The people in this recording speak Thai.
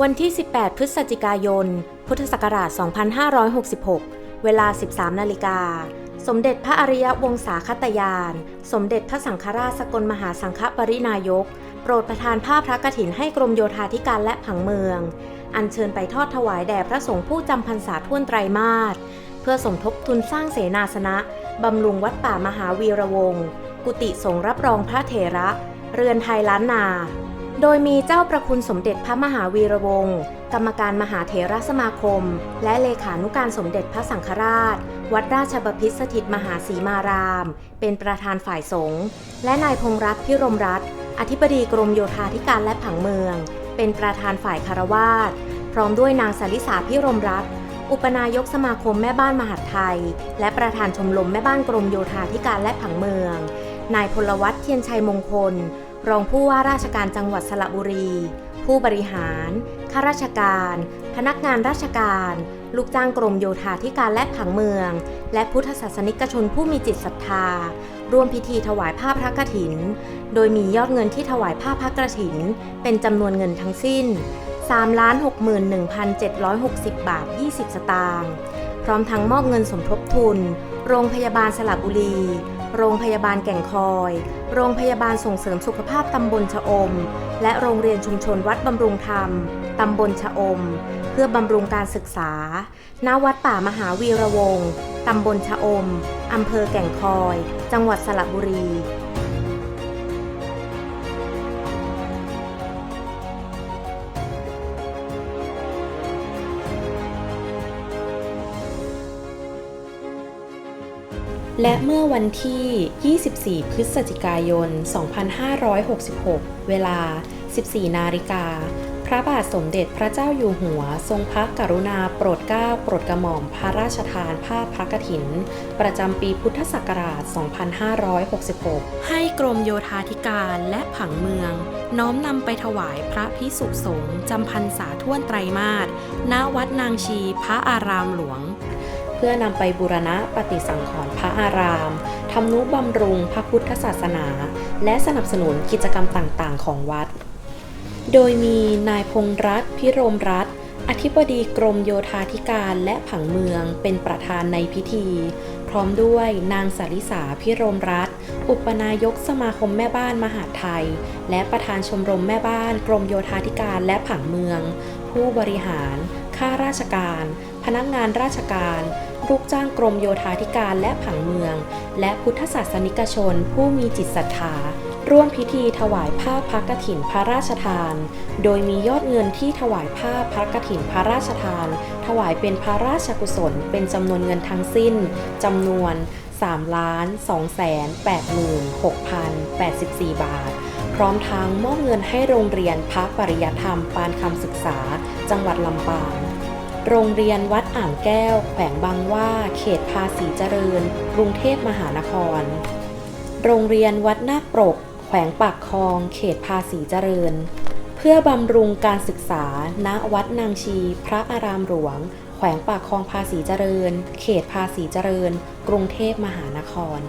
วันที่ 18 พฤศจิกายน พุทธศักราช 2566 เวลา 13 นาฬิกา สมเด็จพระอริยวงศาคตยาน สมเด็จพระสังฆราชสกลมหาสังฆปรินายก โปรดประทานผ้าพระกฐินให้กรมโยธาธิการและผังเมือง อัญเชิญไปทอดถวายแด่พระสงฆ์ผู้จำพรรษาท่วนไตรมาส เพื่อสมทบทุนสร้างเสนาสนะ บำรุงวัดป่ามหาวีระวงศ์ กุฏิสงรับรองพระเถระ เรือนไทยล้านนา โดยมีเจ้าประคุณสมเด็จพระมหาวีระวงศ์กรรมการมหาเถรสมาคม และเลขานุการสมเด็จพระสังฆราช วัดราชบพิตรสถิตมหาสีมาราม เป็นประธานฝ่ายสงฆ์และนายพงรัตน์พิรมรัตน์อธิบดีกรมโยธาธิการและผังเมือง เป็นประธานฝ่ายคารวาสพร้อมด้วยนางสาริสาพิรมรัตน์อุปนายกสมาคมแม่บ้านมหาดไทย และประธานชมรมแม่บ้านกรมโยธาธิการและผังเมือง นายพลวัตเทียนชัยมงคล รองผู้ว่าราชการจังหวัดสระบุรี ผู้บริหาร ข้าราชการ พนักงานราชการ ลูกจ้างกรมโยธาธิการและผังเมือง และพุทธศาสนิกชนผู้มีจิตศรัทธา ร่วมพิธีถวายผ้าพระกฐิน โดยมียอดเงินที่ถวายผ้าพระกฐิน เป็นจำนวนเงินทั้งสิ้น 361,760 บาท 20 สตางค์ พร้อมทั้งมอบเงินสมทบทุน โรงพยาบาลสระบุรี โรงพยาบาลแก่งคอย โรงพยาบาลส่งเสริมสุขภาพตำบลชะอม และโรงเรียนชุมชนวัดบำรุงธรรม ตำบลชะอม เพื่อบำรุงการศึกษา ณ วัดป่ามหาวีระวงศ์ ตำบลชะอม อำเภอแก่งคอย จังหวัดสระบุรี และเมื่อวันที่ 24 พฤศจิกายน 2566 เวลา 14 นาฬิกา พระบาทสมเด็จพระเจ้าอยู่หัว ทรงพระกรุณาโปรดเกล้าโปรดกระหม่อมพระราชทานผ้าพระกฐิน ประจำปีพุทธศักราช 2566 ให้กรมโยธาธิการและผังเมือง น้อมนำไปถวายพระพิสุสงฆ์จำพรรษาท่วนไตรมาสณวัดนางชีพระอารามหลวง พื่อนำไปบูรณะปฏิสังขรณ์พระอาราม ทำนุบำรุงพระพุทธศาสนา และสนับสนุนกิจกรรมต่างๆ ของวัด โดยมีนายพงษ์รัตน์พิรมรัตน์อธิบดีกรมโยธาธิการและผังเมืองเป็นประธานในพิธี พร้อมด้วยนางสาริสาพิรมรัตน์อุปนายกสมาคมแม่บ้านมหาไทย และประธานชมรมแม่บ้าน กรมโยธาธิการและผังเมือง ผู้บริหาร ข้าราชการ พนักงานราชการ ลูกจ้างกรมโยธาธิการและผังเมือง และพุทธศาสนิกชนผู้มีจิตศรัทธา ร่วมพิธีถวายผ้าพระกฐินพระราชทาน โดยมียอดเงินที่ถวายผ้าพระกฐินพระราชทาน ถวายเป็นพระราชกุศล เป็นจำนวนเงินทั้งสิ้นจำนวน3ล้าน2แสน86,084 บาท พร้อมทั้งมอบเงินให้โรงเรียนพระปริยธรรมปานคำศึกษา จังหวัดลำปาง โรงเรียนวัดอ่างแก้ว แขวงบางว่า เขตภาษีเจริญ กรุงเทพมหานคร โรงเรียนวัดนาคปรก แขวงปากคลอง เขตภาษีเจริญ เพื่อบำรุงการศึกษา ณ วัดนางชี พระอารามหลวง แขวงปากคลองภาษีเจริญ เขตภาษีเจริญ กรุงเทพมหานคร